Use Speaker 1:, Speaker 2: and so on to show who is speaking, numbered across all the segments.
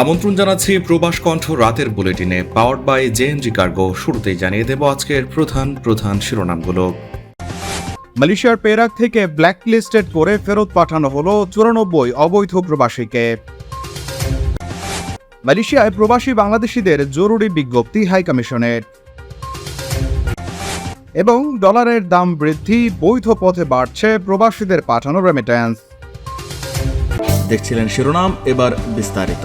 Speaker 1: আমন্ত্রণ জানাচ্ছি প্রবাস কণ্ঠ রাতের বুলেটিনে পাওয়ার্ড বাই জেএনজি কার্গো শুরুতেই জানিয়ে দেব আজকের প্রধান প্রধান শিরোনামগুলো।
Speaker 2: মালয়েশিয়ার পেরাক থেকে ব্ল্যাকলিস্টেড করে ফেরত পাঠানো হলো চুরানব্বই অবৈধ প্রবাসীকে। মালয়েশিয়ায় প্রবাসী বাংলাদেশিদের জরুরি বিজ্ঞপ্তি হাইকমিশনের। এবং ডলারের দাম বৃদ্ধি বৈধ পথে বাড়ছে প্রবাসীদের পাঠানো রেমিট্যান্স
Speaker 1: দেখছিলেন শিরোনাম এবার বিস্তারিত।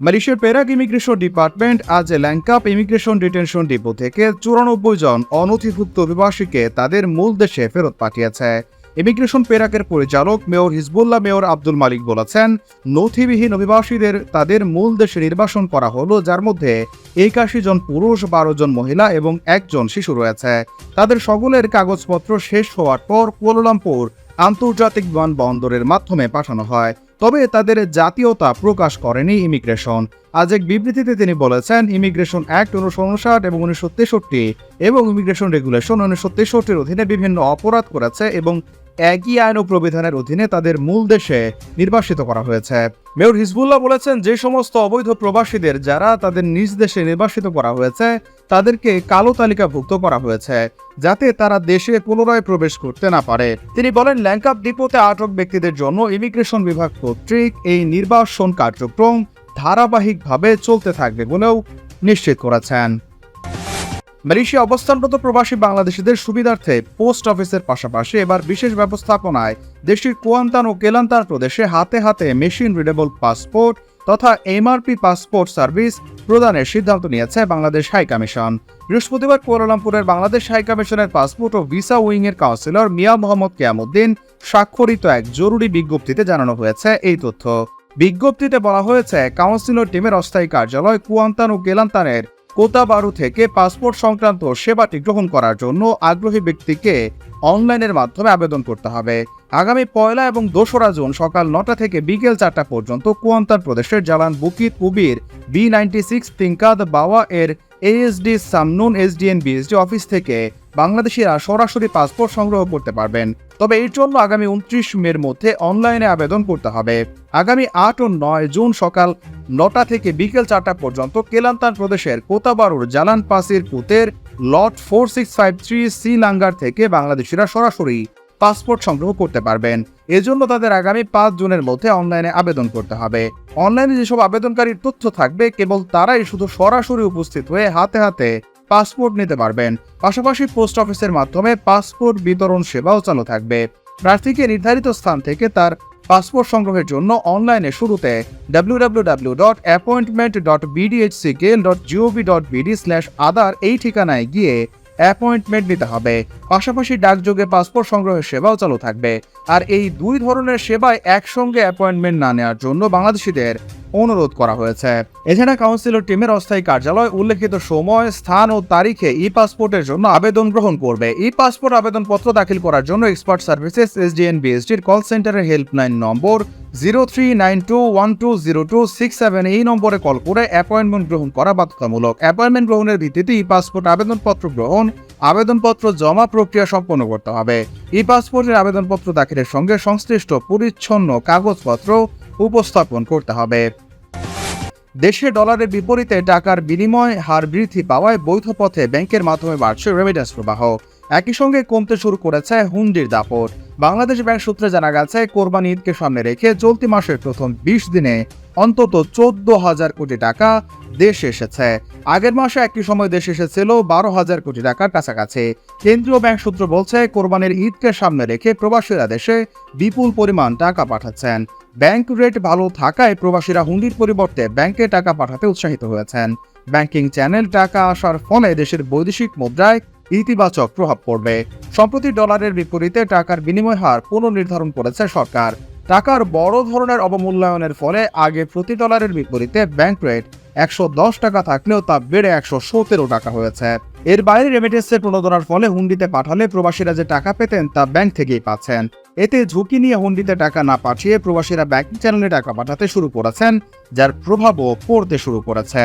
Speaker 2: মালয়েশিয়ার পেরাক ইমিগ্রেশন ডিপার্টমেন্ট আজ ল্যাংকাপ ইমিগ্রেশন ডিটেনশন ডিপো থেকে চুরানব্বই জন অনথিভুক্ত অভিবাসীকে তাদের মূল দেশে ফেরত পাঠিয়েছে। ইমিগ্রেশন পেরাকের পরিচালক Meor Hizbullah Meor Abdul Malik বলেছেন, নথিবিহীন অভিবাসীদের তাদের মূল দেশে নির্বাসন করা হলো, যার মধ্যে একাশি জন পুরুষ, বারো জন মহিলা এবং একজন শিশু রয়েছে। তাদের সকলের কাগজপত্র শেষ হওয়ার পর কুয়ালালামপুর আন্তর্জাতিক বিমানবন্দরের মাধ্যমে পাঠানো হয়। তবে তাদের জাতীয়তা প্রকাশ করেনি ইমিগ্রেশন। আজ এক বিবৃতিতে তিনি বলেছেন, ইমিগ্রেশন অ্যাক্ট উনিশশো উনষাট এবং উনিশশো তেষট্টি এবং ইমিগ্রেশন রেগুলেশন উনিশশো তেষট্টির অধীনে বিভিন্ন অপরাধ করেছে এবং একই আইন ও প্রবিধানের অধীনে তাদের মূল দেশে নির্বাসিত করা হয়েছে। মেয়র হিজবুল্লাহ বলেছেন, যে সমস্ত অবৈধ প্রবাসীদের যারা তাদের নিজ দেশে নির্বাসিত করা হয়েছে, তাদেরকে কালো তালিকাভুক্ত করা হয়েছে, যাতে তারা দেশে পুনরায় প্রবেশ করতে না পারে। তিনি বলেন, ল্যাংকাপ ডিপোতে আটক ব্যক্তিদের জন্য ইমিগ্রেশন বিভাগ কর্তৃক এই নির্বাসন কার্যক্রম ধারাবাহিকভাবে চলতে থাকবে বলেও নিশ্চিত করেছেন। মালয়েশিয়া অবস্থানরত প্রবাসী বাংলাদেশিদের সুবিধার্থে পোস্ট অফিসের পাশাপাশি এবার বিশেষ ব্যবস্থাপনায় দেশটির কুয়ান্তান ও কেলান্তান প্রদেশে হাতে হাতে মেশিন রিডেবল পাসপোর্ট তথা এমআরপি পাসপোর্ট সার্ভিস প্রদানের সিদ্ধান্ত নিয়েছে বাংলাদেশ হাই কমিশন। বৃহস্পতিবার কুয়ালালামপুরের বাংলাদেশ হাই কমিশনের পাসপোর্ট ও ভিসা উইং এর কাউন্সিলর মিয়া মোহাম্মদ কেয়ামুদ্দিন স্বাক্ষরিত এক জরুরি বিজ্ঞপ্তিতে জানানো হয়েছে এই তথ্য। বিজ্ঞপ্তিতে বলা হয়েছে, কাউন্সিলর টিমের অস্থায়ী কার্যালয় কুয়ান্তান ও কেলান্তানের কোতাবারু থেকে পাসপোর্ট সংক্রান্ত সেবাটি গ্রহণ করার জন্য আগ্রহী ব্যক্তিকে অনলাইনের মাধ্যমে আবেদন করতে হবে। আগামী পয়লা এবং দোসরা জুন সকাল নটা থেকে বিকেল চারটা পর্যন্ত কুয়ান্তান প্রদেশের Jalan Bukit Kubir B ninety six Tingkat Bawah এর এএসডি সামনুন এসডিএন বিএসডি অফিস থেকে বাংলাদেশিরা সরাসরি পাসপোর্ট সংগ্রহ করতে পারবেন। তবে এর জন্য আগামী উনত্রিশ মের মধ্যে অনলাইনে আবেদন করতে হবে। আগামী আট ও নয় জুন সকাল নটা থেকে বিকেল চারটা পর্যন্ত কেলান্তান প্রদেশের কোতাবারুর Jalan Pasir পুতের lot four six five three C Langer থেকে বাংলাদেশিরা সরাসরি পাসপোর্ট সংগ্রহ করতে পারবেন। এজন্য তাদের আগামী পাঁচ জুনের মধ্যে অনলাইনে আবেদন করতে হবে। অনলাইনে যেসব আবেদনকারীর তথ্য থাকবে, কেবল তারাই শুধু সরাসরি উপস্থিত হয়ে হাতে হাতে পাসপোর্ট নিতে পারবেন। পাশাপাশি পোস্ট অফিসের মাধ্যমে পাসপোর্ট বিতরণ সেবাও চালু থাকবে। প্রার্থীকে নির্ধারিত স্থান থেকে তার পাসপোর্ট সংগ্রহের জন্য অনলাইনে শুরুতে WWW dot appointment dot BDHCKL dot GOV dot BD slash other এই ঠিকানায় গিয়ে অ্যাপয়েন্টমেন্ট নিতে হবে। পাশাপাশি ডাকযোগে পাসপোর্ট সংগ্রহের সেবাও চালু থাকবে। আর এই দুই ধরনের সেবায় একসঙ্গে অ্যাপয়েন্টমেন্ট না নেওয়ার জন্য বাংলাদেশিদের অনুরোধ করা হয়েছে। এছাড়া কাউন্সিলর টিমের অস্থায়ী কার্যালয়, উল্লেখিত সময়, স্থান ও তারিখে ই পাসপোর্টের জন্য আবেদন গ্রহণ করবে। ই পাসপোর্ট আবেদনপত্র দাখিল করার জন্য এক্সপার্ট সার্ভিসেস এসডিএন বিএসডির কল সেন্টারের helpline number zero three nine two one two zero two six seven, এই নম্বরে কল করে অ্যাপয়েন্টমেন্ট গ্রহণ করা বাধ্যতামূলক। অ্যাপয়েন্টমেন্ট গ্রহণের ভিত্তিতে ই পাসপোর্ট আবেদনপত্র গ্রহণ, আবেদনপত্র জমা প্রক্রিয়া সম্পন্ন করতে হবে। ই পাসপোর্টের আবেদনপত্র দাখিলের সঙ্গে সংশ্লিষ্ট পরিচ্ছন্ন কাগজপত্র উপস্থাপন করতে হবে। দেশে ডলারের বিপরীতে টাকার বিনিময়, হার বৃদ্ধি পাওয়ায় বৈধ পথে ব্যাংকের মাধ্যমে বাড়ছে রেমিডেন্স প্রবাহ। একই সঙ্গে কমতে শুরু করেছে হুন্ডির দাপট। বাংলাদেশ ব্যাংক সূত্রে জানা গেছে, কোরবানি ঈদকে সামনে রেখে চলতি মাসের প্রথম বিশ দিনে অন্তত চোদ্দ হাজার কোটি টাকা দেশে এসেছে। আগের মাসে একটি সময় দেশে এসেছিল বারো হাজার কোটি টাকার কাছাকাছি। কেন্দ্রীয় ব্যাংক সূত্র বলছে, কোরবানির ঈদকে সামনে রেখে প্রবাসীরা দেশে বিপুল পরিমাণ টাকা পাঠাচ্ছেন। ব্যাংক রেট ভালো থাকায় প্রবাসীরা হুন্ডির পরিবর্তে ব্যাংকে টাকা পাঠাতে উৎসাহিত হয়েছেন। ব্যাংকিং চ্যানেল টাকা আসার ফলে দেশের বৈদেশিক মুদ্রায় ইতিবাচক প্রভাব পড়বে। সম্প্রতি ডলারের বিপরীতে টাকার বিনিময় হার পুনর্নির্ধারণ করেছে সরকার। টাকার বড় ধরনের অবমূল্যায়নের ফলে আগে প্রতি ডলারের বিপরীতে ব্যাংক রেট একশো দশ টাকা থাকলেও তা বেড়ে একশো সতেরো টাকা হয়েছে। এর বাইরে রেমিটেন্সের প্রণোদনার ফলে হুন্ডিতে পাঠালে প্রবাসীরা যে টাকা পেতেন তা ব্যাংক থেকেই পাচ্ছেন। এতে ঝুঁকি নিয়ে হুন্ডিতে টাকা না পাঠিয়ে প্রবাসীরা ব্যাংকিং চ্যানেলে টাকা পাঠাতে শুরু করেছেন, যার প্রভাবও পড়তে শুরু করেছে।